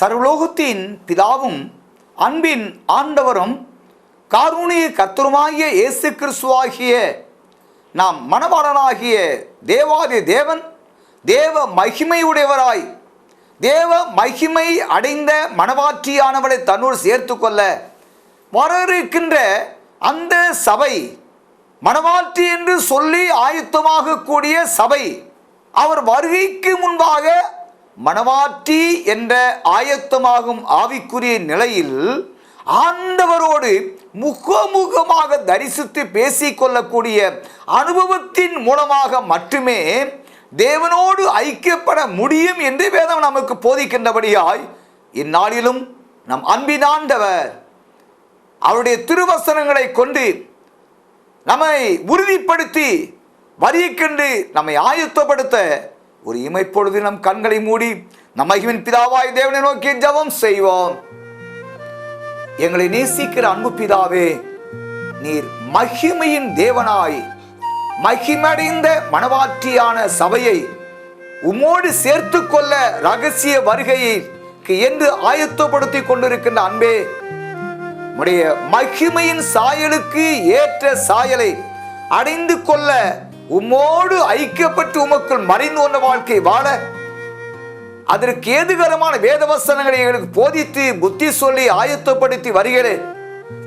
சர்வலோகத்தின் பிதாவும் அன்பின் ஆண்டவரும் காரூணிய கத்தருமாகிய இயேசு கிறிஸ்துவாகிய நாம் மணவாளனாகிய தேவாதி தேவன் தேவ மகிமையுடையவராய் தேவ மகிமை அடைந்த மணவாற்றியானவளை தன்னோடு சேர்த்து கொள்ள வர இருக்கின்ற அந்த சபை மனவாற்றி என்று சொல்லி ஆயத்தமாகக்கூடிய சபை அவர் வருகைக்கு முன்பாக மனமாற்றி என்ற ஆயத்தமாகும் ஆவிக்குரிய நிலையில் ஆண்டவரோடு முகமுகமாக தரிசித்து பேசிக்கொள்ளக்கூடிய அனுபவத்தின் மூலமாக மட்டுமே தேவனோடு ஐக்கியப்பட முடியும் என்று வேதம் நமக்கு போதிக்கின்றபடியாய் இந்நாளிலும் நம் அன்பினாண்டவர் அவருடைய திருவசனங்களை கொண்டு நம்மை உறுதிப்படுத்தி வரியக்கண்டு நம்மை ஆயத்தப்படுத்த ஒரு இமைப்பொழுது நம் கண்களை மூடி நம் பிதாவாய் தேவனை நோக்கி ஜபம் செய்வோம். எங்களை நேசிக்கிற அன்பு பிதாவே நீர் மகிமையின் தேவனாய் மகிமடைந்த மனவாற்றியான சபையை உம்மோடு சேர்த்து கொள்ள ரகசிய வருகையை என்று ஆயத்தப்படுத்தி கொண்டிருக்கின்ற அன்பே உடைய மகிமையின் சாயலுக்கு ஏற்ற சாயலை அடைந்து கொள்ள உம்மோடு ஐக்கியப்பட்டு உமக்குள் மறைந்து கொண்ட வாழ்க்கை வாழ அதற்கு ஏதுகரமான வேதவசனங்களை எங்களுக்கு போதித்து புத்தி சொல்லி ஆயத்தப்படுத்தி வருகிறேன்.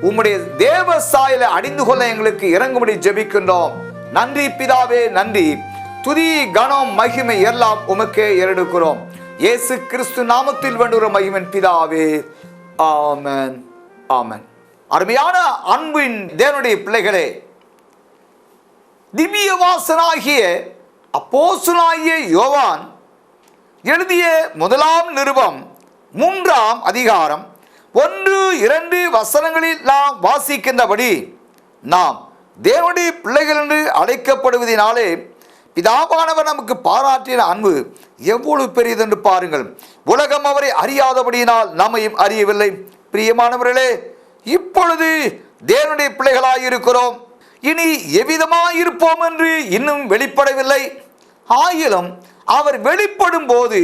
உம்முடைய தேவ சாயலை அடைந்து கொள்ள எங்களுக்கு இறங்கும்படி ஜெபிக்கின்றோம். நன்றி பிதாவே நன்றி. துதி கணம் மகிமை எல்லாம் உமக்கே ஏறெடுக்கிறோம். இயேசு கிறிஸ்து நாமத்தில் வேண்டுகிற மகிமன் பிதாவே. ஆமன். ஆமன். அருமையான அன்பின் தேவனுடைய பிள்ளைகளே திவ்யவாசனாகிய அப்போசுனாகிய யோவான் எழுதிய முதலாம் நிருபம் மூன்றாம் அதிகாரம் ஒன்று இரண்டு வசனங்களில் நாம் வாசிக்கின்றபடி நாம் தேவனுடைய பிள்ளைகள் என்று அழைக்கப்படுவதினாலே பிதாபானவர் நமக்கு பாராட்டின அன்பு எவ்வளவு பெரியதென்று பாருங்கள். உலகம் அவரை அறியாதபடியினால் நம்மையும் அறியவில்லை. பிரியமானவர்களே இப்பொழுது தேவனுடைய பிள்ளைகளாக இருக்கிறோம் இனி எவ்விதமாயிருப்போம் என்று இன்னும் வெளிப்படவில்லை. ஆயிலும் அவர் வெளிப்படும் போது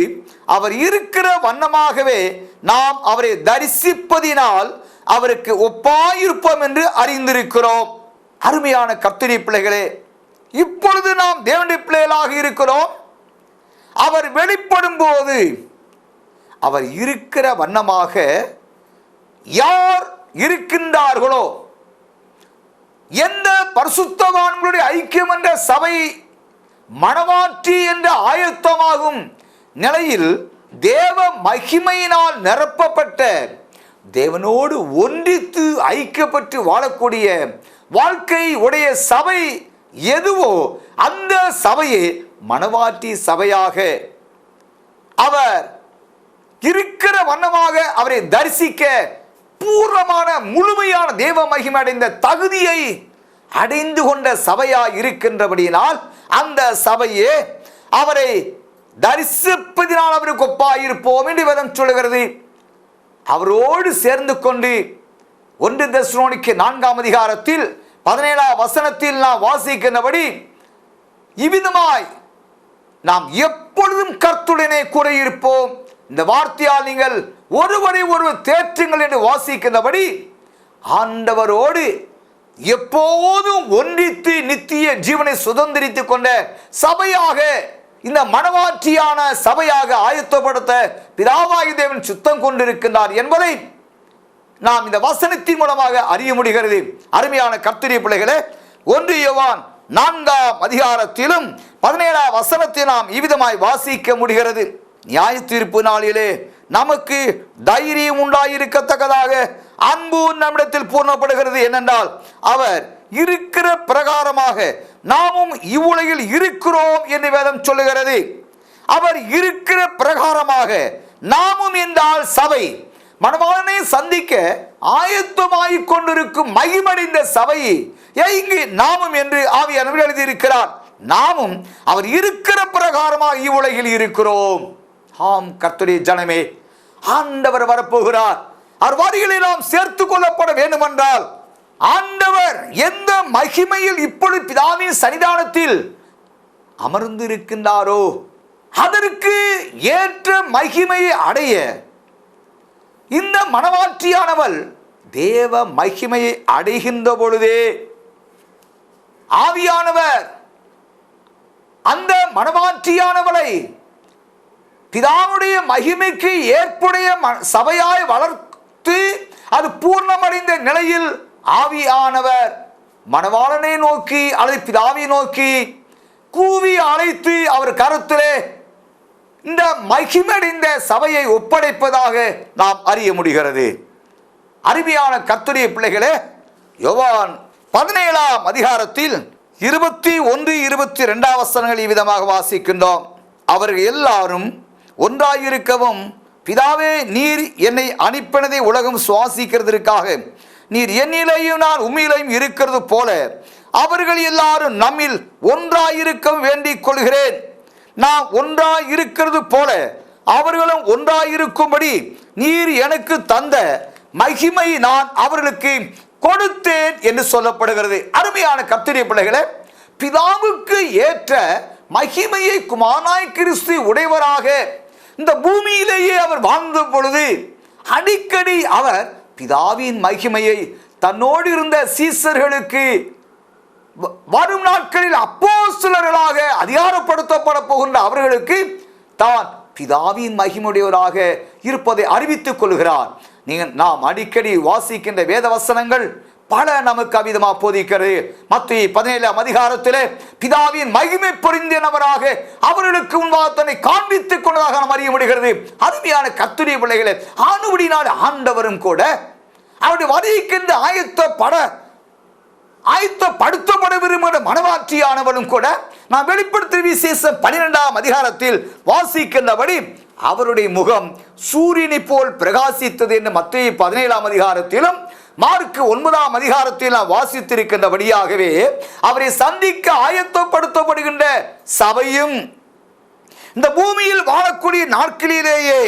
அவர் இருக்கிற வண்ணமாகவே நாம் அவரை தரிசிப்பதினால் அவருக்கு ஒப்பாயிருப்போம் என்று அறிந்திருக்கிறோம். அருமையான கத்திரி பிள்ளைகளே இப்பொழுது நாம் தேவனுடைய பிள்ளைகளாக இருக்கிறோம். அவர் வெளிப்படும் போது அவர் இருக்கிற வண்ணமாக யார் இருக்கின்றார்களோ எந்த பரிசுத்தவான்களுடைய ஐக்கியம் என்ற சபை மனமாற்றி என்ற ஆயத்தமாகும் நிலையில் தேவ மகிமையினால் நிரப்பப்பட்ட தேவனோடு ஒன்றித்து ஐக்கியப்பட்டு வாழக்கூடிய வாழ்க்கை உடைய சபை எதுவோ அந்த சபையை மணவாட்டி சபையாக அவர் இருக்கிற வண்ணமாக அவரை தரிசிக்க பூர்ணமான முழுமையான தேவ மகிமை அடைந்த தகுதியை அடைந்து கொண்ட சபையா இருக்கின்றபடியினால் அந்த சபையே அவரை தரிசிப்பதினால் அவருக்கு ஒப்பாயிருப்போம் என்று வேதம் சொல்லுகிறது. அவரோடு சேர்ந்து கொண்டு ஒன்று தசுனோனிக்கு நான்காம் அதிகாரத்தில் பதினேழாம் வசனத்தில் நாம் வாசிக்கின்றபடி இவ்விதமாய் நாம் எப்பொழுதும் கர்த்துடனே கூட இருப்போம் இந்த வார்த்தையால் நீங்கள் ஒருவரை ஒருவர் தேற்றுங்கள் என்று வாசிக்கின்றபடி ஆண்டவரோடு எப்போதும் ஒன்றித்து நித்திய ஜீவனை சுதந்திரித்துக் கொண்ட சபையாக இந்த மனவாற்றியான சபையாக ஆயத்தப்படுத்த பிதாவாகி தேவன் சுத்தம் கொண்டிருக்கின்றார் என்பதை நாம் இந்த வசனத்தின் மூலமாக அறிய முடிகிறது. அருமையான கர்த்தரிய பிள்ளைகளே ஒன்று யோவான் நான்காம் அதிகாரத்திலும் பதினேழாம் வசனத்தை நாம் இவ்விதமாய் வாசிக்க முடிகிறது. நியாய தீர்ப்பு நாளிலே நமக்கு தைரியம் உண்டாயிருக்கத்தக்கதாக அன்பு நம்மிடத்தில் பூர்ணப்படுகிறது என்னென்றால் அவர் இருக்கிற பிரகாரமாக நாமும் இவ்வுலகில் இருக்கிறோம் என்று வேதம் சொல்லுகிறது. அவர் இருக்கிற பிரகாரமாக நாமும் என்றால் சபை மணவாளனை சந்திக்க ஆயத்தமாய் கொண்டிருக்கும் மகிமடைந்த சபை இங்கு நாமும் என்று ஆவியானவர் எழுதியிருக்கிறார். நாமும் அவர் இருக்கிற பிரகாரமாக இவ்வுலகில் இருக்கிறோம். ஆம் கர்த்தருடைய ஜனமே ஆண்டவர் வரப்போகிறார். அவர் வரிகளை நாம் சேர்த்து கொள்ளப்பட வேண்டுமென்றால் ஆண்டவர் எந்த மகிமையில் இப்பொழுது பிதாவின் சன்னிதானத்தில் அமர்ந்து இருக்கின்றாரோ அதற்கு ஏற்ற மகிமையை அடைய இந்த மனவாற்றியானவள் தேவ மகிமையை அடைகின்ற பொழுதே ஆவியானவர் அந்த மனவாற்றியானவளை பிதாவுடைய மகிமைக்கு ஏற்புடைய ம- சபையாய் வளர்த்து அது பூர்ணமடைந்த நிலையில் ஆவியானவர் மணவாளனை நோக்கி அல்லது பிதாவை நோக்கி கூவி அழைத்து அவர் கருத்திலே இந்த மகிமடைந்த சபையை ஒப்படைப்பதாக நாம் அறிய முடிகிறது. அருமையான கத்துரிய பிள்ளைகளே யோவான் பதினேழாம் அதிகாரத்தில் இருபத்தி ஒன்று இருபத்தி ரெண்டாம் வசனங்கள் இவ்விதமாக வாசிக்கின்றோம். அவர்கள் எல்லாரும் ஒன்றாயிருக்கவும் பிதாவே நீர் என்னை அனுப்பினதை உலகம் சுவாசிக்கிறதற்காக. நீர் என்னிலையும் நான் உண்மையிலையும் இருக்கிறது போல. அவர்கள் எல்லாரும் நம்மில் ஒன்றாயிருக்க வேண்டிக் கொள்கிறேன். நாம் ஒன்றாய் இருக்கிறது போல. அவர்களும் ஒன்றாயிருக்கும்படி நீர் எனக்கு தந்த மகிமை நான் அவர்களுக்கு கொடுத்தேன் என்று சொல்லப்படுகிறது. அருமையான கத்திரிய பிள்ளைகளை பிதாவுக்கு ஏற்ற மகிமையை குமாராய் கிறிஸ்து உடையவராக இந்த பூமியிலேயே அவர் வாழ்ந்த பொழுது அடிக்கடி அவர் பிதாவின் மகிமையை தன்னோடு இருந்த சீசர்களுக்கு வ- வரும் நாட்களில் அப்போ சிலர்களாக அதிகாரப்படுத்தப்பட போகின்ற அவர்களுக்கு தான் பிதாவின் மகிமுடையவராக இருப்பதை அறிவித்துக் கொள்கிறார். நீங்கள் நாம் அடிக்கடி வாசிக்கின்ற வேத வசனங்கள் பல நமக்கு அவிதமாக போதிக்கிறது. மத்திய பதினேழாம் அதிகாரத்திலே பிதாவின் மகிமை பொருந்தினவராக அவர்களுக்கு முன்பாக தன்னை காண்பித்துக் கொண்டதாக நாம் அறிய முடிகிறது. அருமையான கத்துரிய பிள்ளைகளை ஆணுபடினால் ஆண்டவரும் கூட அவருடைய வருகின்ற ஆயத்த பட ஆயத்தப்படுத்தப்பட விரும்புகிற மனவாட்சியானவனும் கூட நாம் வெளிப்படுத்திய விசேஷம் பன்னிரெண்டாம் அதிகாரத்தில் வாசிக்கின்றபடி அவருடைய முகம் சூரியனை போல் பிரகாசித்தது என்று மத்திய பதினேழாம் அதிகாரத்திலும் மார்க்கு ஒன்பதாம் அதிகாரத்தில் நாம் வாசித்திருக்கின்றபடியாகவே அவரை சந்திக்க ஆயத்தப்படுத்தப்படுகின்ற சபையும் இந்த பூமியில் வாழக்கூடிய நாட்களிலேயே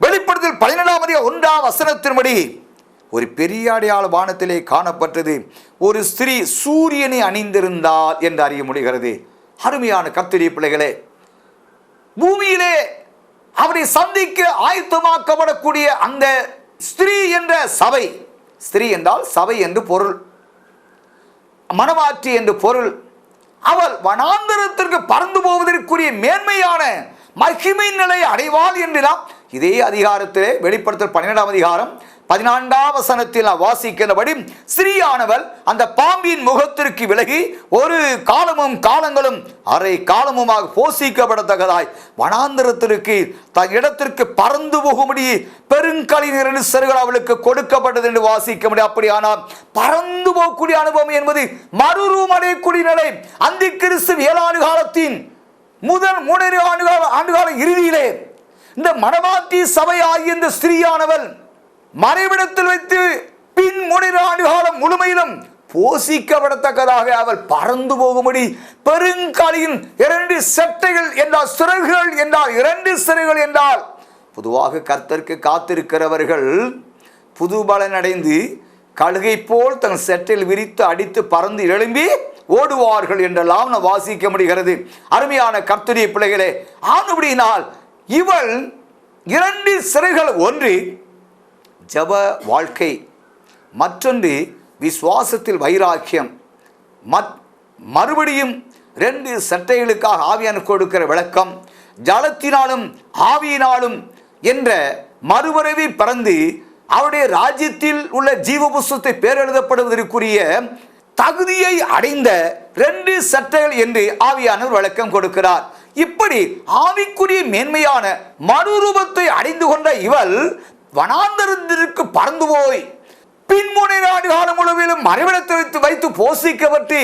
வெளிப்படுத்தல் பதினேழாம் அதிக ஒன்றாம் வசனத்தின்படி ஒரு பெரிய அடையாள வானத்திலே காணப்பட்டது. ஒரு ஸ்திரீ சூரியனை அணிந்திருந்தாள் என்று அறிய முடிகிறது. அருமையான கத்திரி பிள்ளைகளே பூமியிலே அவரை சந்திக்க ஆயத்தமாக்கப்படக்கூடிய அந்த ஸ்திரீ என்ற சபை ஸ்திரீ என்றால் சபை என்று பொருள். மனமாற்றி என்று பொருள். அவள் வனாந்தரத்திற்கு பறந்து போவதற்குரிய மேன்மையான மகிமை நிலை அடைவாள் என்று நாம் இதே அதிகாரத்திலே வெளிப்படுத்தல் பன்னிரெண்டாம் அதிகாரம் பதினான்காம் வசனத்தில் வாசிக்கிறபடி ஸ்ரீயானவள் அந்த பாம்பின் முகத்திற்கு விலகி ஒரு காலமும் காலங்களும் அரை காலமுமாக போஷிக்கப்படத்தக்கதாய் வனாந்திரத்திற்கு தன் இடத்திற்கு பறந்து போகும்படி பெருங்கலின் இரண்டு அவளுக்கு கொடுக்கப்பட்டது என்று வாசிக்க முடியும். அப்படியானால் பறந்து போகக்கூடிய அனுபவம் என்பது மறுரூம் அடையக்கூடிய நிலை. அந்த கிறிஸ்து ஏழாண்டு காலத்தின் முதல் மூணரை ஆண்டுகால ஆண்டுகால இறுதியிலே இந்த மனவாட்டி சபை ஆகிய இந்த ஸ்திரீயானவள் மறைவிடத்தில் வைத்து பின் மூணரை ஆண்டு காலம் முழுமையிலும் போசிக்கப்படத்தக்கதாக அவள் பறந்து போகும்படி பெருங்காலியின் இரண்டு செட்டைகள் என்றால் சிறகுகள் என்றால் இரண்டு சிறகுகள் என்றால் பொதுவாக கர்த்தருக்கு காத்திருக்கிறவர்கள் புது பலன் அடைந்து கழுகை போல் தன் செட்டில் விரித்து அடித்து பறந்து எழும்பி ஓடுவார்கள் என்றெல்லாம் நாம் வாசிக்க முடிகிறது. அருமையான கர்த்தரிய பிள்ளைகளே ஆனபடியினால் இவள் இரண்டு சிறைகள் ஒன்று ஜப வாழ்க்கை. மற்றொன்று விசுவாசத்தில் வைராக்கியம். மத் மறுபடியும் ரெண்டு சட்டைகளுக்காக ஆவியான கொடுக்கிற விளக்கம் ஜலத்தினாலும் ஆவியினாலும் என்ற மறுபறவி பறந்து அவருடைய ராஜ்யத்தில் உள்ள ஜீவ புஸ்தத்தை பேரெழுதப்படுவதற்குரிய தகுதியை அடைந்த ரெண்டு சட்டைகள் என்று ஆவியானவர் விளக்கம் கொடுக்கிறார். இப்படி ஆவிக்குரிய மேன்மையான மறுரூபத்தை அடைந்து கொண்ட இவள் வனாந்தரத்திற்கு பறந்து போய் பின்முனை நாடு காலம் முழுவதிலும் மறைவிடத்தை வைத்து வைத்து போஷிக்கப்பட்டு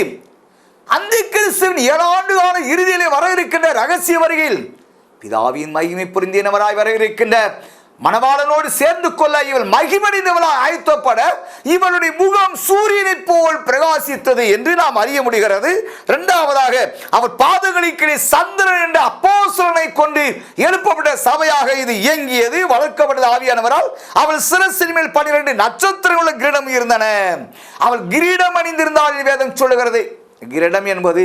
அந்த கிறிஸ்துவின் ஏழாண்டு கால இறுதியிலே வர இருக்கின்ற ரகசிய வருகையில் பிதாவின் மகிமை புரிந்தினவராய் வர இருக்கின்ற மணவாளனோடு சேர்ந்து கொள்ள இவள் மகிமடைந்தவளாக ஆயத்தப்பட இவளுடைய முகம் சூரியனைப் போல் பிரகாசித்தது என்று நாம் அறிய முடிகிறது. இரண்டாவதாக அவர் பாதங்களிலே சந்திரன் என்ற அப்போசலனை கொண்டு எழுப்பப்பட்ட சபையாக இது இயங்கியது. வளர்க்கப்பட்டது ஆவியானவரால் அவள் சிரசின் மேல் பனிரெண்டு நட்சத்திரங்களுள்ள கிரீடம் இருந்தன. அவள் கிரீடம் அணிந்திருந்தாள் வேதம் சொல்லுகிறது. கிரீடம் என்பது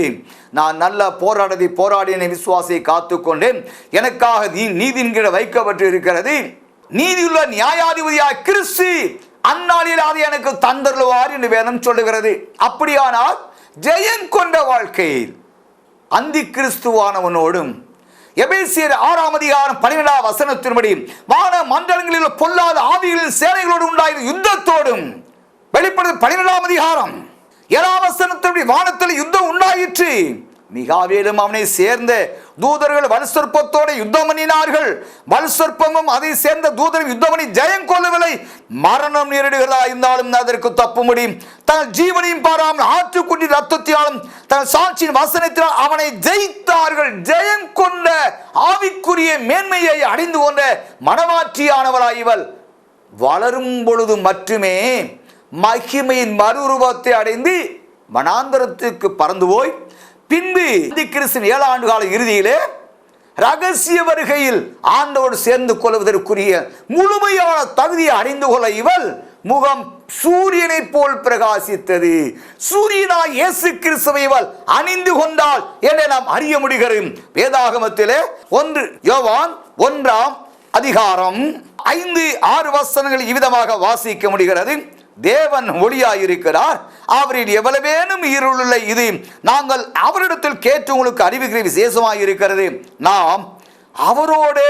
நான் நல்ல போராடத்தை போராடின விசுவாசியை காத்துக்கொண்டேன் எனக்காக நீ நீதியின் வைக்கப்பட்டு இருக்கிறது நீதியுள்ள நியாயாதிபதியாய் கிறிஸ்து அந்நாளில் அது எனக்கு தந்தருவார் என்று வேதம் சொல்லுகிறது. அப்படியானால் ஜெயம் கொண்ட வாழ்க்கையில் அந்தி கிறிஸ்துவானவனோடும் எபேசியர் ஆறாம் அதிகாரம் பன்னிரெண்டாம் வசனத்தின்படி வான மண்டலங்களில் பொல்லாத ஆவிகளின் சேனைகளோடு உண்டாயிருந்த யுத்தத்தோடும் வெளிப்படுது பன்னிரெண்டாம் அதிகாரம். ஏழாம் வசனத்தின்படி வானத்தில் யுத்தம் உண்டாயிற்று. மிகாவேலும் அவனை சேர்ந்த தூதர்கள் வலுசற்பத்தோடு யுத்தம் பண்ணினார்கள். வலுசற்பமும் அதை சேர்ந்த தூதர்கள் யுத்தம் பண்ணி ஜெயம் கொள்ளவில்லை. மரணம் நேரிடுகிறதா இருந்தாலும் அதற்கு தப்பு முடியும் தங்கள் ஜீவனையும் பாராமல் ஆற்றுக்குட்டி ரத்தத்தினாலும் தங்கள் சாட்சியின் வசனத்தினால் அவனை ஜெயித்தார்கள். ஜெயம் கொண்ட ஆவிக்குரிய மேன்மையை அடைந்து கொண்ட மனமாற்றியானவளாய் இவள். வளரும் பொழுது மட்டுமே மகிமையின் மறுரூபத்தை அடைந்து வனாந்தரத்துக்கு பறந்து போய் பின்பு கிறிஸ்தின் ஏழு ஆண்டு கால இறுதியிலே ரகசிய வருகையில் ஆண்டோடு சேர்ந்து கொள்வதற்குரிய முழுமையான தகுதியை அறிந்து கொள்ள இவள் முகம் சூரியனை போல் பிரகாசித்தது. சூரியனாய் இயேசு கிறிஸ்துவை இவள் அணிந்து கொண்டாள் என நாம் அறிய முடிகிறோம் வேதாகமத்திலே ஒன்று யோவான் ஒன்றாம் அதிகாரம் ஐந்து ஆறு வசனங்கள் இவ்விதமாக வாசிக்க முடிகிறது. தேவன் ஒளியாயிருக்கிறார். அவரில் எவ்வளவேனும் இருளுள்ள இது நாங்கள் அவரிடத்தில் கேட்டு உங்களுக்கு அறிவிக்கிற விசேஷமாக இருக்கிறது நாம் அவரோடு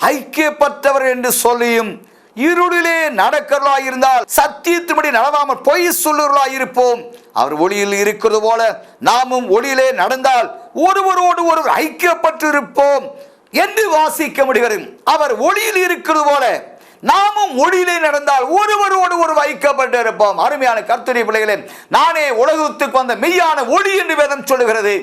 ஐக்கியப்பட்டவர் என்று சொல்லியும் இருளிலே நடக்கிறவர்களாய் இருந்தால் சத்தியத்தின்படி நடவாமல் பொய் சொல்லுவர்களாய் இருப்போம் அவர் ஒளியில் இருக்கிறது போல நாமும் ஒளியிலே நடந்தால் ஒருவரோடு ஒருவர் ஐக்கியப்பட்டு இருப்போம் என்று வாசிக்க முடிகிறது. அவர் ஒளியில் இருக்கிறது போல நாமும் ஒளியிலே நடந்தால் ஒருவரோடு ஒரு வைக்கப்பட்டு இருப்போம் அருமையான கர்த்தரி பிள்ளைகளே நானே உலகத்துக்கு வந்த மெய்யான ஒளி என்று வேதம் சொல்லுகிறது.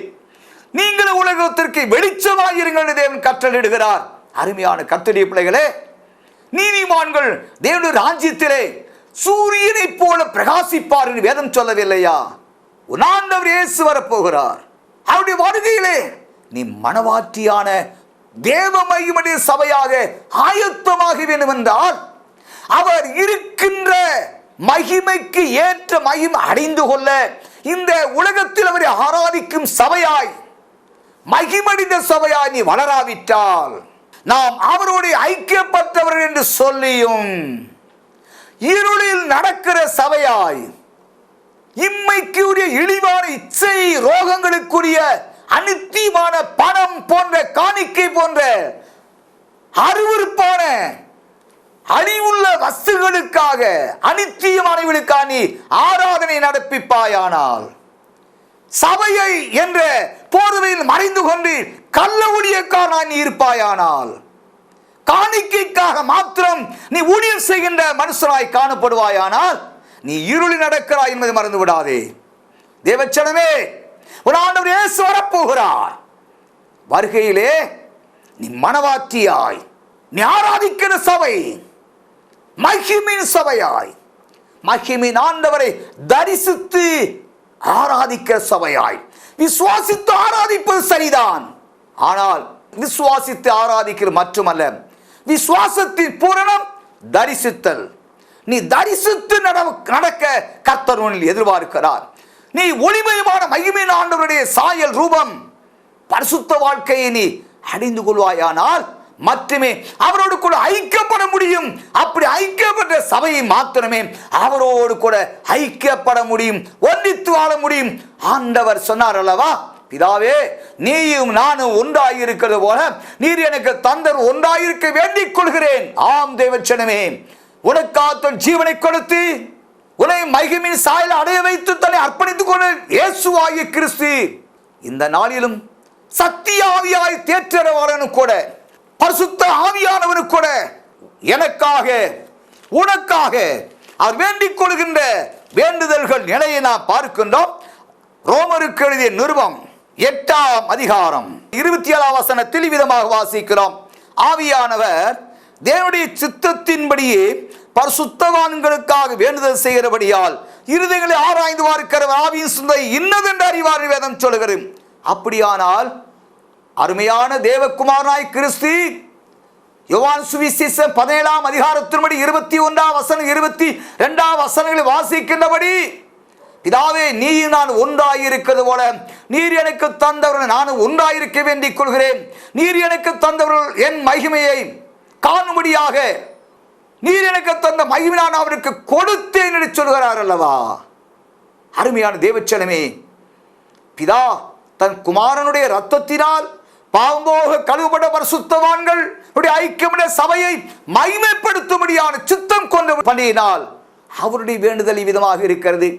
நீங்கள் உலகத்திற்கு வெளிச்சமாயிருங்கள் தேவன் கற்றலிடுகிறார் அருமையான கர்த்தரி பிள்ளைகளே நீதிமான்கள் தேவனுடைய ராஜ்யத்திலே சூரியனைப் போல பிரகாசிப்பார் என்று வேதம் சொல்லவில்லையா? உன்னாண்டவர் இயேசு வரப்போகிறார். அவருடைய வருகையிலே நீ மனவாற்றியான தேவ மகிமடைய சபையாக ஆயத்தமாக வேண்டும் என்றால் அவர் இருக்கின்ற மகிமைக்கு ஏற்ற மகிமை அடைந்து கொள்ள இந்த உலகத்தில் அவரை ஆராதிக்கும் சபையாய் மகிமடைந்த சபையாய் நீ வளராவிட்டால் நாம் அவருடைய ஐக்கியப்பட்டவர்கள் என்று சொல்லியும் இருளில் நடக்கிற சபையாய் இம்மைக்குரிய இழிவான இச்சை ரோகங்களுக்குரிய அனித்தியமான பணம் போன்ற காணிக்கை போன்ற அருவருப்பான அழிவுள்ள வஸ்துகளுக்காக அனித்தியமானவர்களுக்காக நீ ஆராதனை நடப்பிப்பாயானால் சபையை என்ற போர்வையில் மறைந்து கொண்டு கள்ள ஊழியக்காரனாய் நீ இருப்பாயானால் காணிக்கைக்காக மாத்திரம் நீ ஊழியம் செய்கின்ற மனுஷனாய் காணப்படுவாயானால் நீ இருளி நடக்கிறாய் என்பதை மறந்து விடாதே. தேவச்சனமே ஒரு ஆண்டவர் இயேசு வரப்போகிறார். வருகையிலே நீ மனவாட்டியாய். நீ ஆராதிக்கிற சபை மகிமின் சபையாய். மகிமின் ஆண்டவரை தரிசித்து ஆராதிக்கிற சபையாய். விசுவாசித்து ஆராதிப்பது சரிதான். ஆனால் விசுவாசித்து ஆராதிக்கிறது மட்டுமல்ல விசுவாசத்தின் பூரணம் தரிசித்தல். நீ தரிசித்து நட- நடக்க கர்த்தர் உன்னில் எதிர்பார்க்கிறார். நீ ஒளிமயமான மகிமையின் ஆண்டவருடைய சாயல் ரூபம். பரிசுத்த வாழ்க்கையை நீ அடைந்து கொள்வாயானால் மட்டுமே அவரோடு கூட ஐக்கியப்பட முடியும். அப்படி ஐக்கியப்பட்ட சபையை மாத்திரமே அவரோடு கூட ஐக்கியப்பட முடியும். ஒன்றித்து வாழ முடியும். ஆண்டவர் சொன்னார் அல்லவா? பிதாவே நீயும் நானும் ஒன்றாயிருக்கிறது போல நீர் எனக்கு தந்தர் ஒன்றாயிருக்க வேண்டிக் கொள்கிறேன். ஆம் தேவச்சனமே. உனக்காத்தன் ஜீவனை கொடுத்து உன்னை மகிமின் சாயல் அடைய வைத்து தன்னை அர்ப்பணித்துக் கொண்டு இயேசுவாகிய கிறிஸ்து இந்த நாளிலும் சத்திய ஆவியாய் தேற்றரவாளனும் கூட பரிசுத்த ஆவியானவனு கூட எனக்காக உனக்காக அவர் வேண்டிக் கொள்கின்ற வேண்டுதல்கள் நிலையை நாம் பார்க்கின்றோம். ரோமருக்கு எழுதிய நிருபம் எட்டாம் அதிகாரம் இருபத்தி ஏழாம் வசனத்தில் விதமாக வாசிக்கிறோம். ஆவியானவர் தேவனுடைய சித்தத்தின்படியே பரிசுத்தவான்களுக்காக வேண்டுதல் செய்கிறபடியால் இருதைகளை ஆராய்ந்து பார்க்கிற ஆவியின் சுந்தை இன்னதென்று அறிவார் வேதம் சொல்கிறது. அப்படியானால் அருமையான தேவகுமாரனாய் கிறிஸ்து யுவான் சுவிசேஷம் பதினேழாம் அதிகாரத்தின்படி இருபத்தி ஒன்றாம் வசனம் இருபத்தி ரெண்டாம் வசனங்களை வாசிக்கின்றபடி பிதாவே நீ நான் ஒன்றாயிருக்கிறது போல நீர் எனக்கு தந்தவர்கள் நானும் ஒன்றாயிருக்க வேண்டிக் கொள்கிறேன். நீர் எனக்கு தந்தவர்கள் என் மகிமையை காணும்படியாக நீர் எனக்கு தந்த மகிமை நான் அவருக்கு கொடுத்தேன் என்று சொல்கிறார் அல்லவா? அருமையான தேவச்சனமே பிதா தன் குமாரனுடைய ரத்தத்தினால் பாம்போக கழுவப்பட்ட பரிசுத்தவான்கள் உடைய சபையை மகிமைப்படுத்தும்படியான சித்தம் கொண்டு பண்ணினால் அவருடைய வேண்டுதல் விதமாக இருக்கிறது.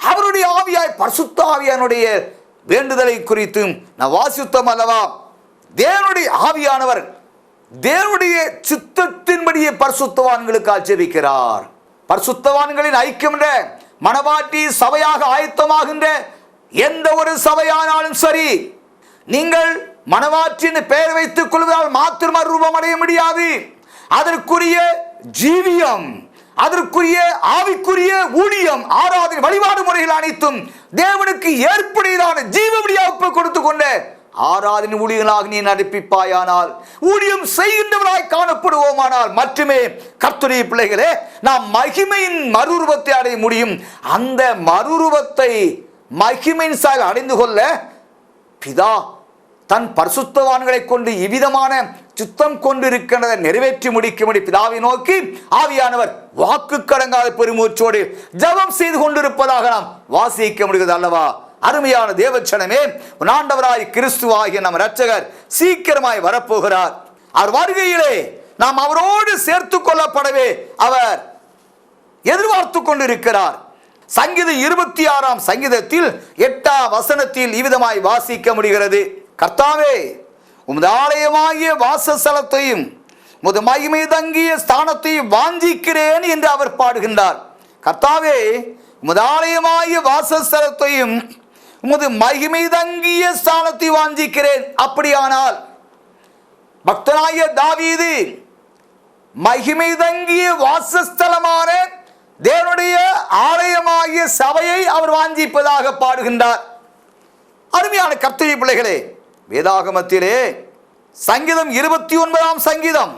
அவருடைய ஆவியாய் பரிசுத்த ஆவியானுடைய வேண்டுதலை குறித்தும் நான் வாசித்தோம் அல்லவா? தேவனுடைய ஆவியானவர் தேவனுடைய சித்தத்தின்படியே பரிசுத்தவான்களுக்கு ஆட்சேபிக்கிறார். பரிசுத்தவான்களின் ஐக்கியம் என்ற மனவாட்டி சபையாக ஆயத்தமாகின்ற எந்த ஒரு சபையானாலும் சரி நீங்கள் மனவாற்றின் பெயர் வைத்துக் கொள்வதால் மாத்திரம் ரூபம் அடைய முடியாது. அதற்குரிய ஜீவியம் அதற்குரிய ஆவிக்குரிய ஊழியம் ஆராதனை வழிபாடு முறைகள் அனைத்தும் தேவனுக்கு ஏற்புடையதான ஜீவ ஒப்பு கொடுத்து கொண்ட ஆராதனை ஊழியர்களாக நீ நடப்பிப்பாயானால் ஊழியம் செய்கின்றவராய் காணப்படுவோமானால் மட்டுமே கர்த்துடைய பிள்ளைகளே நாம் மகிமையின் மறுரூபத்தை அடைய முடியும். அந்த மறுரூபத்தை மகிமையின் சாயல் அடைந்து கொள்ள பிதா தன் பரிசுத்தவான்களை கொண்டு இவ்விதமான சுத்தம் கொண்டிருக்கின்றதை நிறைவேற்றி முடிக்கும்படி பிதாவை நோக்கி ஆவியானவர் வாக்கு கடங்காத பெருமூச்சோடு ஜெபம் செய்து கொண்டிருப்பதாக நாம் வாசிக்க முடிகிறது அல்லவா? அருமையான தேவச்சனமே ஆண்டவராய் கிறிஸ்துவாகிய நம் இரட்சகர் சீக்கிரமாய் வரப்போகிறார். அவர் வருகையிலே நாம் அவரோடு சேர்த்து கொள்ளப்படவே அவர் எதிர்பார்த்து கொண்டிருக்கிறார். சங்கீதம் இருபத்தி ஆறாம் சங்கீதத்தில் எட்டாம் வசனத்தில் இவ்விதமாய் வாசிக்க முடிகிறது. கர்த்தாவே உமது ஆலயமாகிய வாசஸ்தலத்தையும் உமது மகிமை தங்கிய ஸ்தானத்தையும் வாஞ்சிக்கிறேன் என்று அவர் பாடுகின்றார். கர்த்தாவே உமது ஆலயமாகிய வாசஸ்தலத்தையும் உமது மகிமை தங்கிய ஸ்தானத்தை வாஞ்சிக்கிறேன். அப்படியானால் பக்தனாய தாவீது மகிமை தங்கிய வாசஸ்தலமான தேவனுடைய ஆலயமாகிய சபையை அவர் வாஞ்சிப்பதாக பாடுகின்றார். அருமையான கர்த்தவி பிள்ளைகளே வேதாகமத்திலே சங்கீதம் இருபத்தி ஒன்பதாம் சங்கீதம்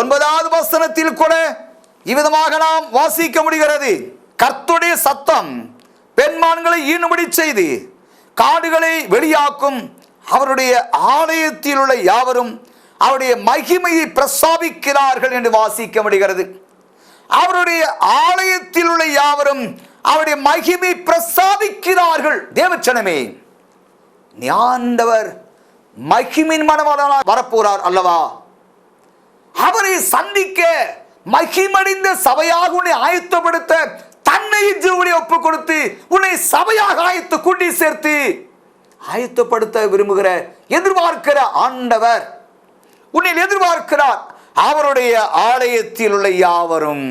ஒன்பதாவது வசனத்தில் கூட இவ்விதமாக நாம் வாசிக்க முடிகிறது. கர்த்துடைய சத்தம் பெண்மான்களை ஈனுபடி செய்து காடுகளை வெளியாக்கும் அவருடைய ஆலயத்தில் உள்ள யாவரும் அவருடைய மகிமையை பிரசாபிக்கிறார்கள் என்று வாசிக்க முடிகிறது. அவருடைய ஆலயத்தில் உள்ள யாவரும் அவருடைய மகிமை பிரசாபிக்கிறார்கள் தேவச்சனமே ஞாண்டவர் மகிமின் மனவாளனாக வரப்போறார் அல்லவா? அவரை சந்திக்க மகிமடைந்த சபையாக உன்னை ஆயத்தப்படுத்த தன்னை ஜீவனை ஒப்பு கொடுத்து உன்னை சபையாக ஆயத்து கூட்டி சேர்த்து ஆயத்தப்படுத்த விரும்புகிற எதிர்பார்க்கிற ஆண்டவர் உன்னை எதிர்பார்க்கிறார். அவருடைய ஆலயத்தில் உள்ள யாவரும்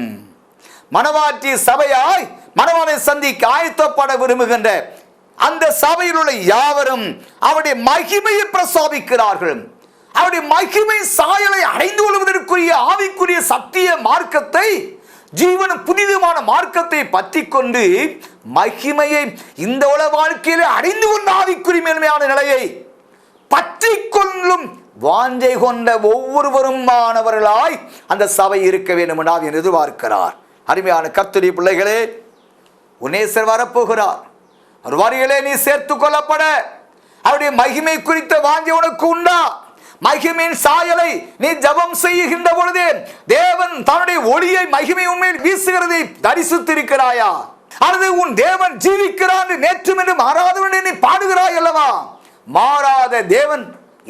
மனவாற்றி சபையாய் மனவாளை சந்திக்க ஆயத்தப்பட விரும்புகின்ற அந்த சபையில் உள்ள யாவரும் அவருடைய மகிமையை பிரசாபிக்கிறார்கள். அவருடைய மகிமை சாயலை அடைந்து கொள்வதற்குரிய ஆவிக்குரிய சத்திய மார்க்கத்தை ஜீவன புனிதமான மார்க்கத்தை பற்றி கொண்டு மகிமையை இந்த உலக வாழ்க்கையிலே அடைந்து கொண்ட ஆவிக்குரிய மேன்மையான நிலையை பற்றி கொள்ளும் வாஞ்சை கொண்ட ஒவ்வொருவரும் மாணவர்களாய் அந்த சபை இருக்க வேண்டும் என்று எதிர்பார்க்கிறார். அருமையான கர்த்தரி பிள்ளைகளே உனேசர் வரப்போகிறார். அவர் வருகளே நீ சேர்த்து கொள்ளப்பட. அவருடைய மகிமை குறித்த வாஞ்சை உனக்கு உண்டா? மகிமின் சாயலை நீ ஜபம் செய்கின்ற பொழுதே தேவன் தன்னுடைய ஒளியை மகிமை உண்மையில் வீசுகிறதை தரிசித்திருக்கிறாயா? அல்லது உன் தேவன் ஜீவிக்கிறான் நேற்றும் என்று மாறாதவன் நீ பாடுகிறாய் அல்லவா? மாறாத தேவன்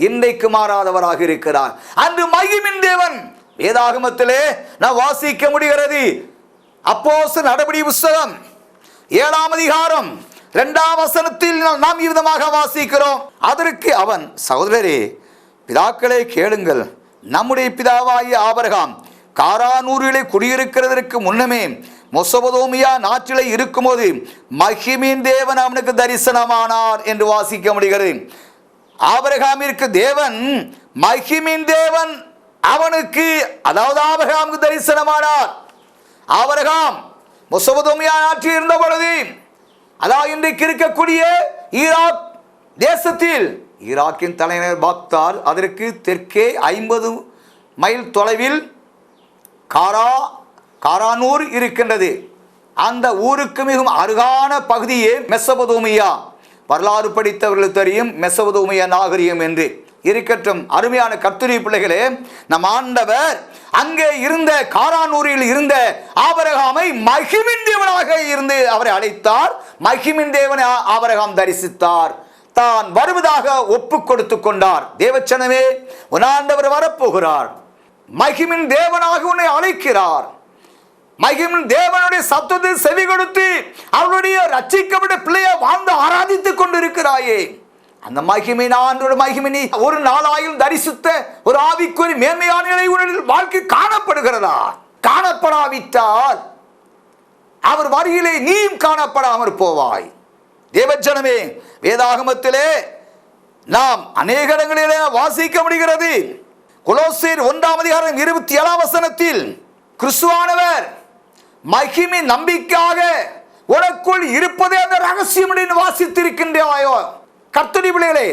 இன்றைக்கு மாறாதவராக இருக்கிறார். அன்று மகிமின் தேவன் வேதாகமத்திலே நான் வாசிக்க முடிகிறது. அப்போஸ் நடபடி புஸ்தகம் ஏழாம் அதிகாரம் இரண்டாம் வசனத்தில் நாம் விதமாக வாசிக்கிறோம். அதற்கு அவன் சகோதரரே பிதாக்களே கேளுங்கள். நம்முடைய பிதாவாகிய ஆபரகாம் காரானூரிலே குடியிருக்கிறதற்கு முன்னமே மொசபதோமியா நாட்டிலே இருக்கும்போது மகிமின் தேவன் அவனுக்கு தரிசனமானார் என்று வாசிக்க முடிகிறது. ஆபரகாமிற்கு தேவன் மஹிமின் தேவன் அவனுக்கு அதாவது ஆபரகாமுக்கு தரிசனமானார். ஆபரகாம் மொசபதோமியா நாட்டில் இருந்த பொழுது அதாவது இன்றைக்கு இருக்கக்கூடிய ஈராக் தேசத்தில் ஈராக்கின் தலைநகர் பாக்தார் அதற்கு தெற்கே ஐம்பது மைல் தொலைவில் காரா காரானூர் இருக்கின்றது. அந்த ஊருக்கு மிகவும் அருகான பகுதியே மெசபதோமியா. வரலாறு படித்தவர்களுக்கு தெரியும் மெசபதோமியா நாகரிகம் என்று. இருக்கட்டும் அருமையான கத்துரி பிள்ளைகளே நம் ஆண்டவர் அங்கே இருந்த காரானூரில் இருந்த ஆபரகாமை மகிமின் தேவனாக இருந்து அவரை அழைத்தார். மகிமின் தேவனை ஆபரகாம் தரிசித்தார். தான் வருவதாக ஒப்பு கொடுத்து கொண்டார். தேவச்சனமே உணர்ந்தவர் வரப்போகிறார். மகிமின் தேவனாக உன்னை அழைக்கிறார். மகிமின் தேவனுடைய சத்தத்தை செவி கொடுத்து அவருடைய ரட்சிக்கப்பட்ட பிள்ளையை வாழ்ந்து ஆராதித்துக் கொண்டிருக்கிறாயே. அந்த மகிமை ஆண்டோட மகிமினி ஒரு நாளாயும் தரிசித்த ஒரு ஆவிக்குறி மேன்மையான நிலை உடலில் வாழ்க்கை காணப்படுகிறதா? காணப்படாவிட்டால் அவர் வருகிலே நீயும் காணப்படாமற் போவாய். தேவஜனமே வேதாகமத்திலே நாம் அநேக இடங்களிலே வாசிக்க முடிகிறது. குலோசீர் ஒன்றாம் அதிகாரம் இருபத்தி ஏழாம் வசனத்தில் கிறிஸ்துவானவர் மகிமை நம்பிக்கையாக உனக்குள் இருப்பதே அந்த ரகசியம் என்று வாசித்திருக்கின்றாயோ? கர்த்தடி பிள்ளைகளே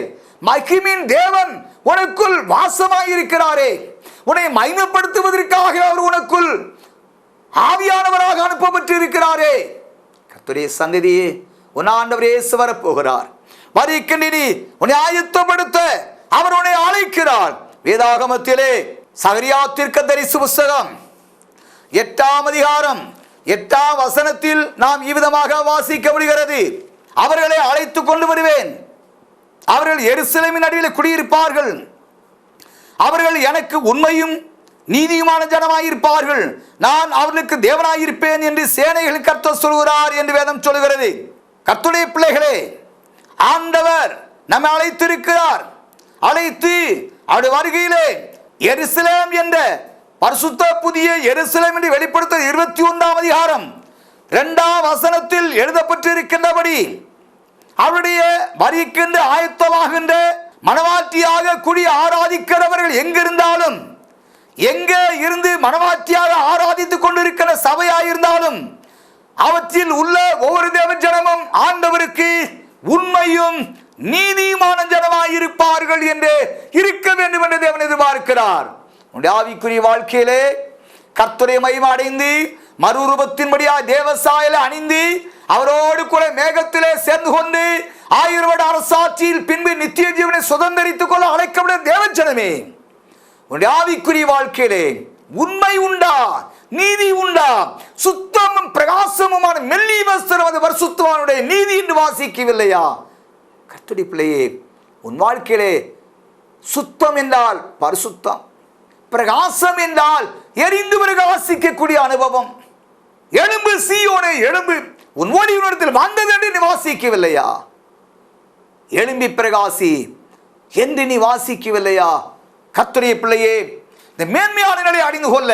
மகிமின் தேவன் உனக்குள் வாசமாயிருக்கிறாரே. உன்னை மகிமைப்படுத்துவதற்காக அவர் உனக்குள் ஆவியானவராக அனுப்பப்பட்டு இருக்கிறாரே கர்த்தருடைய சந்ததியே உன் ஆண்டவர் இயேசு வரப்போகிறார். வரிக்கின்றி உன்னை ஆயத்தப்படுத்த அவர் உன்னை அழைக்கிறார். வேதாகமத்திலே சகரியா தீர்க்க தரிசு புஸ்தகம் எட்டாம் அதிகாரம் எட்டாம் வசனத்தில் நாம் இவ்விதமாக வாசிக்க முடிகிறது அவர்களை அழைத்து கொண்டு வருவேன். அவர்கள் எருசலேமின் அடியில் குடியிருப்பார்கள். அவர்கள் எனக்கு உண்மையும் நீதியுமான ஜனமாயிருப்பார்கள். நான் அவர்களுக்கு தேவனாயிருப்பேன் என்று சேனைகள் கர்த்தர் சொல்கிறார் என்று வேதம் சொல்கிறது கத்துடைய பிள்ளைகளே ஆண்டவர் நம்மை அழைத்திருக்கிறார். அழைத்து அவருடைய வருகையிலே எருசலேம் என்ற பரிசுத்த புதிய எருசலேம் என்று வெளிப்படுத்த இருபத்தி ஒன்றாம் அதிகாரம் இரண்டாம் வசனத்தில் எழுதப்பட்டிருக்கின்றபடி அவருடைய வரிக்கின்ற ஆயத்தமாகின்ற மனவாட்டியாக குடி ஆராதிக்கிறவர்கள் எங்கிருந்தாலும் எங்கே இருந்து மனவாட்டியாக ஆராதித்துக் கொண்டிருக்கிற சபையாயிருந்தாலும் அவற்றில் உள்ள ஒவ்வொரு தேவ ஜனமும் ஆண்டவருக்கு உண்மையும் நீதியுமான ஜனமாயிருப்பார்கள் என்று இருக்க வேண்டும் என்று தேவன் எதிர்பார்க்கிறார். உன்னுடைய ஆவிக்குரிய வாழ்க்கையிலே கர்த்தரை மகிமை அடைந்து மறுரூபத்தின்படியா தேவசாயில அணிந்து அவரோடு கூட மேகத்திலே சேர்ந்து கொண்டு ஆயிரம் அரசாட்சியில் பின்பு நித்திய ஜீவனை சுதந்திரித்துக் கொள்ள அழைக்கப்பட தேவஜனமே உன்னுடைய ஆவிக்குரிய வாழ்க்கையிலே உண்மை உண்டா? நீதி உண்டா? சுத்தமும் பிரகாசமுமான மெல்லி வஸ்திரம் அது பரிசுத்தவானுடைய நீதி என்று வாசிக்கவில்லையா? கர்த்தடி பிள்ளையே உன் வாழ்க்கையிலே சுத்தம் என்றால் பரிசுத்தம். பிரகாசம் என்றால் எரிந்து பிரகாசிக்கக்கூடிய அனுபவம். எலும்பு சீயோனே எலும்பு உன் ஓடியுடத்தில் வந்தது என்று நீ வாசிக்கவில்லையா? எலும்பி பிரகாசி என்று நீ வாசிக்கவில்லையா? கத்துடைய பிள்ளையே இந்த மேன்மையான நிலையை அறிந்து கொள்ள.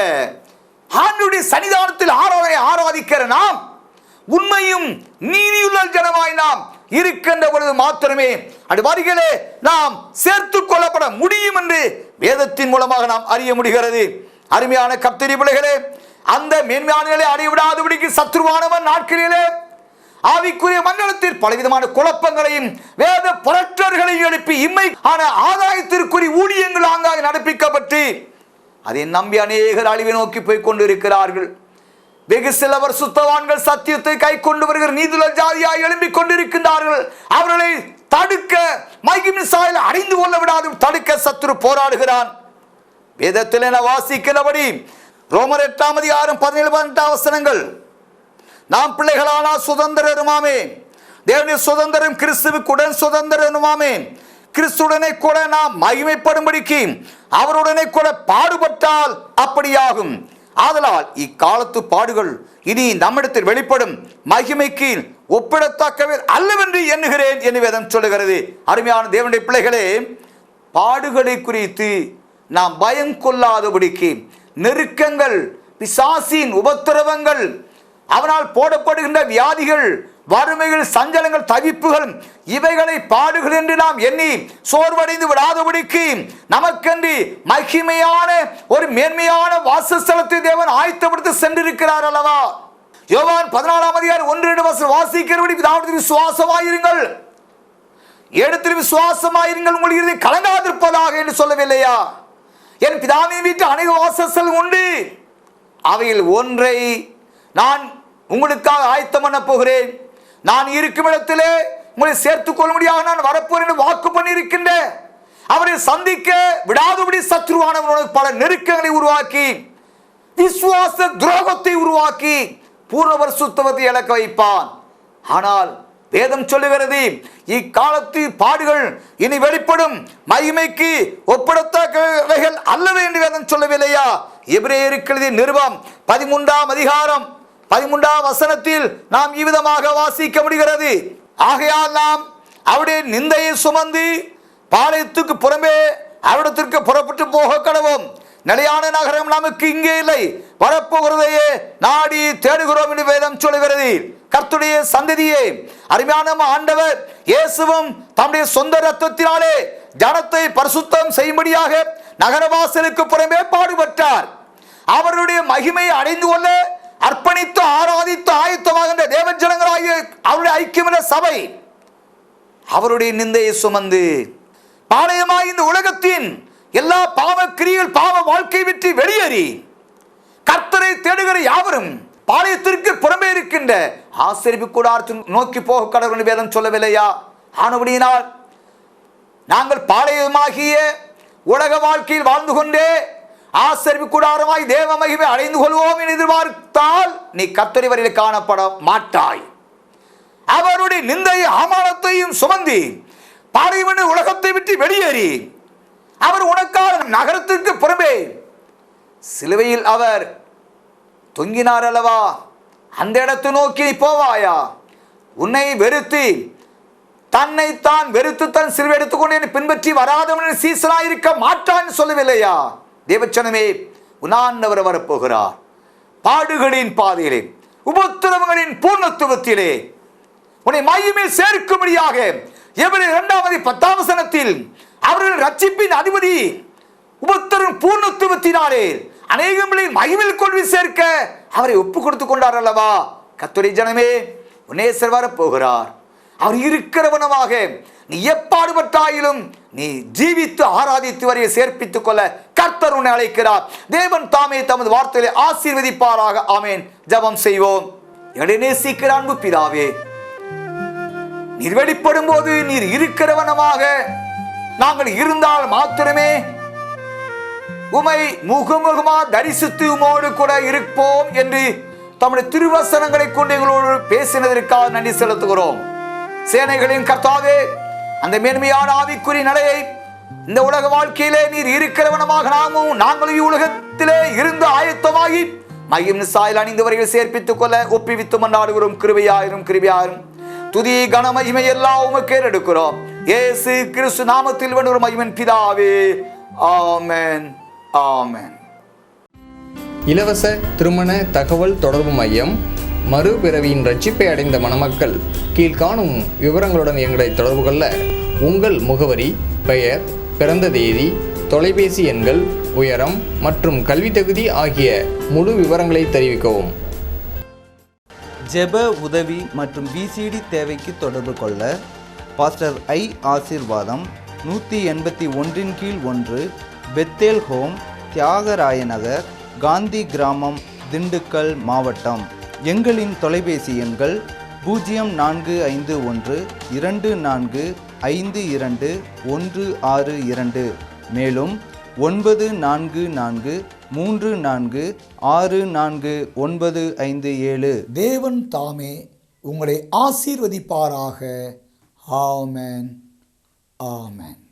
ஆண்டுடைய சன்னிதானத்தில் ஆராதனை ஆராதிக்கிற நாம் உண்மையும் நீதியுள்ள ஜனமாய் நாம் இருக்கின்ற பொழுது மாத்திரமே. அது நாம் சேர்த்து கொள்ளப்பட முடியும் என்று வேதத்தின் மூலமாக நாம் அறிய முடிகிறது. அருமையான கப்தரி பிள்ளைகளே அந்த மேன்மையானங்களை நிலை அடைவிடாதபடிக்கு சத்ருவானவன் நாட்களிலே ஆவிக்குரிய மண்டலத்தில் பலவிதமான குழப்பங்களையும் வேத புரட்டர்களையும் எழுப்பி இம்மை ஆன ஆதாயத்திற்குரிய ஊழியங்கள் ஆங்காக நடப்பிக்கப்பட்டு அதை நம்பி அநேகர் அழிவை நோக்கி போய் கொண்டிருக்கிறார்கள். வெகு சிலவர் சுத்தவான்கள் சத்தியத்தை கை கொண்டு வருகிற நீதுல ஜாதியாய் எழும்பிக் கொண்டிருக்கின்றார்கள். அவர்களை தடுக்க மைகிமின் சாயல் அடைந்து கொள்ள விடாது தடுக்க சத்துரு போராடுகிறான். வேதத்தில் என வாசிக்கிறபடி ரோமர் எட்டாம் அதிகாரம் பதினேழு பதினெட்டாம் அவசரங்கள் நாம் பிள்ளைகளானா சுதந்திரருமாமே தேவனுடைய சுதந்திரம் கிறிஸ்துவுக்குடன் சுதந்திரனுமாமே கிறிஸ்துடனே கூட நாம் மகிமைப்படும்படிக்கு அவருடனே கூட பாடுபட்டால் அப்படியாகும். ஆதலால் இக்காலத்து பாடுகள் இனி நம்மிடத்தில் வெளிப்படும். மகிமைக்கு ஒப்பிடத்தக்கவே அல்லவென்று எண்ணுகிறேன் என்று வேதம் சொல்லுகிறது. அருமையான தேவனுடைய பிள்ளைகளே பாடுகளை குறித்து நாம் பயம் கொள்ளாதபடிக்கு நெருக்கங்கள் பிசாசின் உபத்திரவங்கள் அவனால் போடப்படுகின்ற வியாதிகள் வறுமையில் சஞ்சலங்கள் தவிப்புகள் இவைகளை பாடுகள் என்று நாம் எண்ணி சோர்வடைந்து விடாதபடிக்கு நமக்கென்று மகிமையான ஒரு மேன்மையான வாசஸ்தலத்தை தேவன் ஆயத்தப்படுத்தி சென்றிருக்கிறார் அல்லவா? யோவான் பதினாலாம் அதிகாரம் ஒன்று ரெண்டு வருஷம் வாசிக்கிறபடி பிதாவிடத்தில் விசுவாசமாயிருங்கள். எடுத்து விசுவாசமாயிருங்கள் உங்கள் இறுதி கலங்காதிருப்பதாக என்று சொல்லவில்லையா? என் பிதாவின் வீட்டு அநேக வாசஸ்தல் உண்டு. அவையில் ஒன்றை நான் உங்களுக்காக ஆயத்தம் பண்ண போகிறேன். நான் இருக்கும் இடத்திலே உங்களை சேர்த்துக் கொள்ள முடியாக நான் வரப்போறேன் என்று வாக்கு பண்ணியிருக்கின்றேன். அவரை சந்திக்க விடாதபடி சத்ருவானவன் பல நெருக்கங்களை உருவாக்கி விசுவாச துரோகத்தை உருவாக்கி பூர்ணவர் சுத்தவத்தை இழக்க வைப்பான். ஆனால் வேதம் சொல்லுகிறது இக்காலத்து பாடுகள் இனி வெளிப்படும் மகிமைக்கு ஒப்பிடத்தக்கவைகள் அல்லவே என்று வேதம் சொல்லவில்லையா? எபிரேயருக்கு நிருபம் பதிமூன்றாம் அதிகாரம் பதிமூன்றாம் வசனத்தில் நாம் இவ்விதமாக வாசிக்க முடிகிறது. ஆகையால் நாம் அவருடைய நிந்தையை சுமந்து பாளையத்துக்கு புறமே அவரிடத்திற்கு புறப்பட்டு போக கடவும். நிலையான நகரம் நமக்கு இங்கே இல்லை. வரப்போகிறதையே நாடி தேடுகிறோம் என்று வேதம் சொல்லுகிறது. கர்த்துடைய சந்ததியே அருமையான ஆண்டவர் இயேசுவும் தம்முடைய சொந்த ரத்தத்தினாலே ஜனத்தை பரிசுத்தம் செய்யும்படியாக நகரவாசலுக்கு புறமே பாடுபட்டார். அவருடைய மகிமையை அடைந்து கொள்ள அர்ப்பணித்து ஆராதித்து ஆயத்தமாகின்ற தேவன் ஜனங்களாகிய அவருடைய ஐக்கியமான சபை அவருடைய நிந்தையை சுமந்து பாளையமாய் இந்த உலகத்தின் எல்லா பாவ கிரியல் பாவ வாழ்க்கை விட்டு வெளியேறி கர்த்தரை தேடுகிற யாவரும் பாளையத்திற்கு புறமே இருக்கின்ற ஆசிரியப்பு கூடாரத்தின் நோக்கி போக கடவுள் வேதம் சொல்லவில்லையா? ஆனபடியினால் நாங்கள் பாளையமாகிய உலக வாழ்க்கையில் வாழ்ந்து கொண்டே ஆசரிப்பு கூடாரமாய் தேவ மகிமை அடைந்து கொள்வோம் என்று எதிர்பார்த்தால் நீ கத்தரி வரையில் காணப்பட மாட்டாய். அவருடைய நிந்தையும் அவமானத்தையும் சுமந்தி பாறைவன உலகத்தை விட்டு வெளியேறி அவர் உனக்காக நகரத்திற்கு புறம்பே சிலுவையில் அவர் தொங்கினார் அல்லவா? அந்த இடத்தை நோக்கி நீ போவாயா? உன்னை வெறுத்து தன்னை தான் வெறுத்து தன் சிலுவை எடுத்துக்கொண்டு பின்பற்றி வராதவன் சீசனாயிருக்க மாட்டான்னு சொல்லவில்லையா? தேவச்சனமே உன்னாண்டவர் வரப்போகிறார். பாடுகளின் பாதையிலே உபத்திரவங்களின் பூர்ணத்துவத்திலே உன்னை மையமே சேர்க்கும்படியாக எவரி இரண்டாவது பத்தாம் வசனத்தில் அவர்கள் ரட்சிப்பின் அதிபதி உபத்தரும் பூர்ணத்துவத்தினாலே அநேகங்களை மகிமில் கொண்டு சேர்க்க அவரை ஒப்பு கொடுத்து கொண்டார் அல்லவா? கத்துரை ஜனமே உன்னேசர் வரப் போகிறார் அவர் இருக்கிறவனமாக நீ எப்பாடுபட்டாயிலும் நீ ஜீவித்து ஆராதித்து வரையை சேர்ப்பித்துக் கொள்ள கர்த்தர் உன்னை அழைக்கிறார். தேவன் தாமே தமது வார்த்தையிலே ஆசீர்வதிப்பாராக. ஆமேன். ஜெபம் செய்வோம். எங்களை நேசிக்கிற அன்பு பிதாவே நீர் வெளிப்படும் போது நீர் இருக்கிறவனமாக நாங்கள் இருந்தால் மாத்திரமே உமை முகமுகமா தரிசித்து உமோடு கூட இருப்போம் என்று தம்முடைய திருவசனங்களை கொண்டு எங்களோடு பேசினதற்காக நன்றி செலுத்துகிறோம். சேனைகளின் கர்த்தாவே அந்த மேன்மையான ஆவிக்குறி நிலையை இந்த உலக வாழ்க்கையிலே நீர் இருக்கிறவனமாக நாமும் நாங்களும் உலகத்திலே இருந்து ஆயத்தமாகி மையம் சாயல் அணிந்து வரையில் சேர்ப்பித்துக் கொள்ள ஒப்பிவித்து மன்னாடுகிறோம் கிருபையாயிரும் கிருபையாயிரும். துதி கன மகிமை எல்லாம் உமக்கு எடுக்கிறோம் ஏசு கிறிஸ்து நாமத்தில் வேண்டுகிற மகிமன் பிதாவே. ஆமென் ஆமேன். இலவச திருமண தகவல் தொடர்பு மையம் மறுபிறவியின் ரட்சிப்பை அடைந்த மணமக்கள். கீழ்காணும் விவரங்களுடன் எங்களை தொடர்பு கொள்ள உங்கள் முகவரி பெயர் பிறந்த தேதி தொலைபேசி எண்கள் உயரம் மற்றும் கல்வி தகுதி ஆகிய முழு விவரங்களை தெரிவிக்கவும். ஜெப உதவி மற்றும் விசிடி தேவைக்கு தொடர்பு கொள்ள பாஸ்டர் ஐ ஆசீர்வாதம் நூற்றி எண்பத்தி ஒன்றின் கீழ் ஒன்று பெத்தேல் ஹோம் தியாகராய நகர் காந்தி கிராமம் திண்டுக்கல் மாவட்டம். எங்களின் தொலைபேசி எண்கள் பூஜ்ஜியம் நான்கு ஐந்து ஒன்று இரண்டு நான்கு ஐந்து இரண்டு ஒன்று ஆறு இரண்டு மேலும் ஒன்பது நான்கு நான்கு மூன்று நான்கு ஆறு நான்கு ஒன்பது ஐந்து ஏழு. தேவன் தாமே உங்களை ஆசீர்வதிப்பாராக. ஆமேன். ஆமேன்.